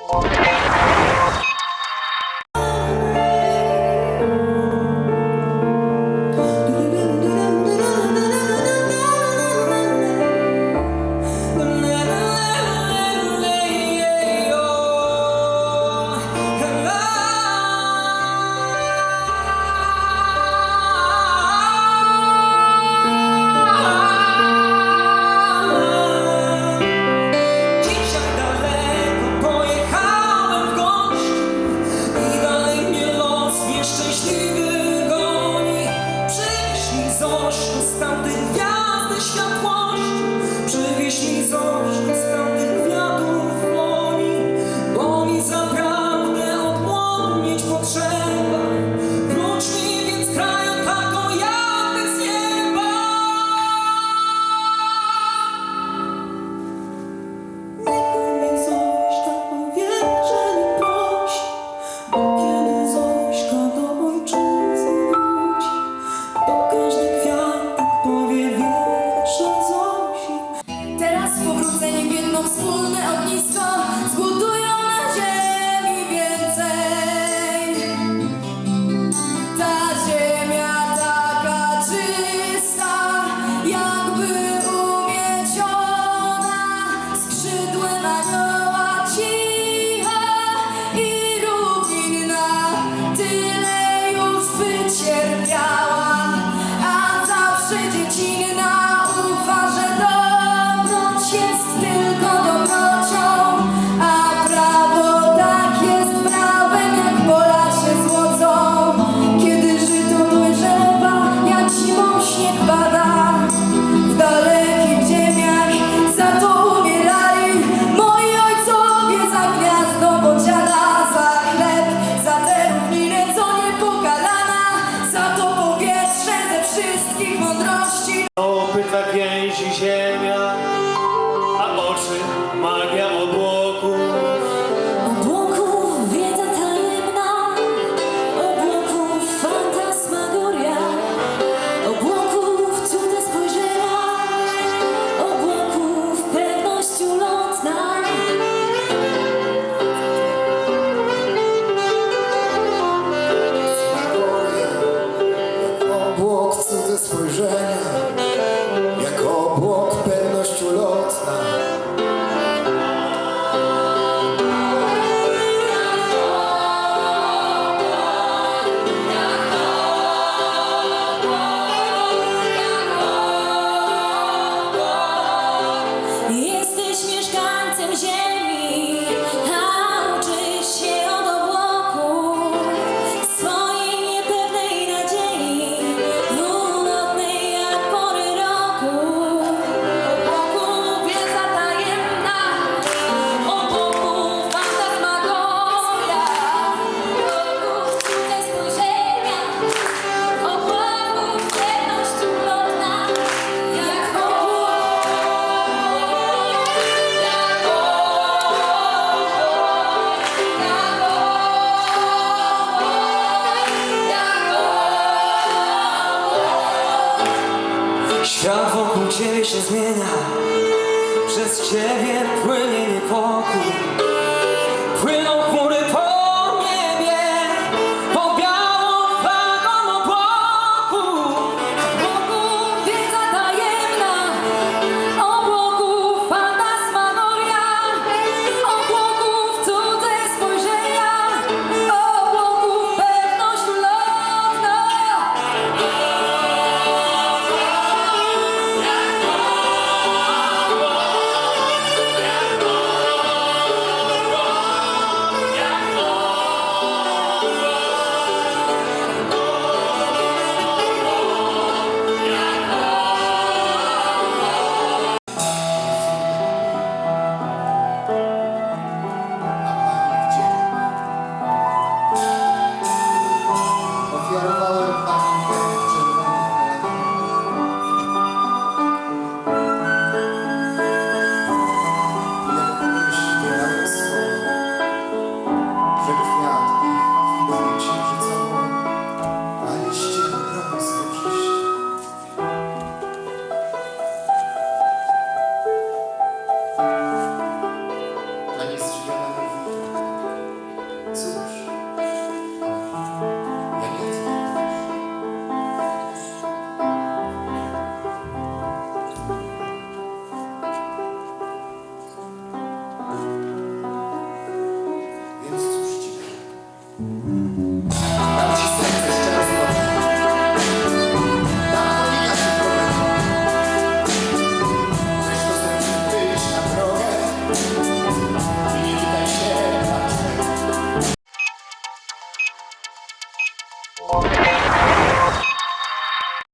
Okay. Wkrótce niech jedno wspólne ognisko zbudują na ziemi więcej. Ta ziemia taka czysta, jakby umieciona skrzydłem anioła cicha i rówina. Tyle już wycierpiała. Opyta pięści ziemia, a oczy magia obłoków. Obłoków wiedza tajemna, obłoków fantasmagoria, obłoków cuda spojrzenia, obłoków pewność ulotna. Obłok cudze spojrzenia. teu jeito. ciebie się zmienia. Przez ciebie płynie niepokój. Płyną chmury.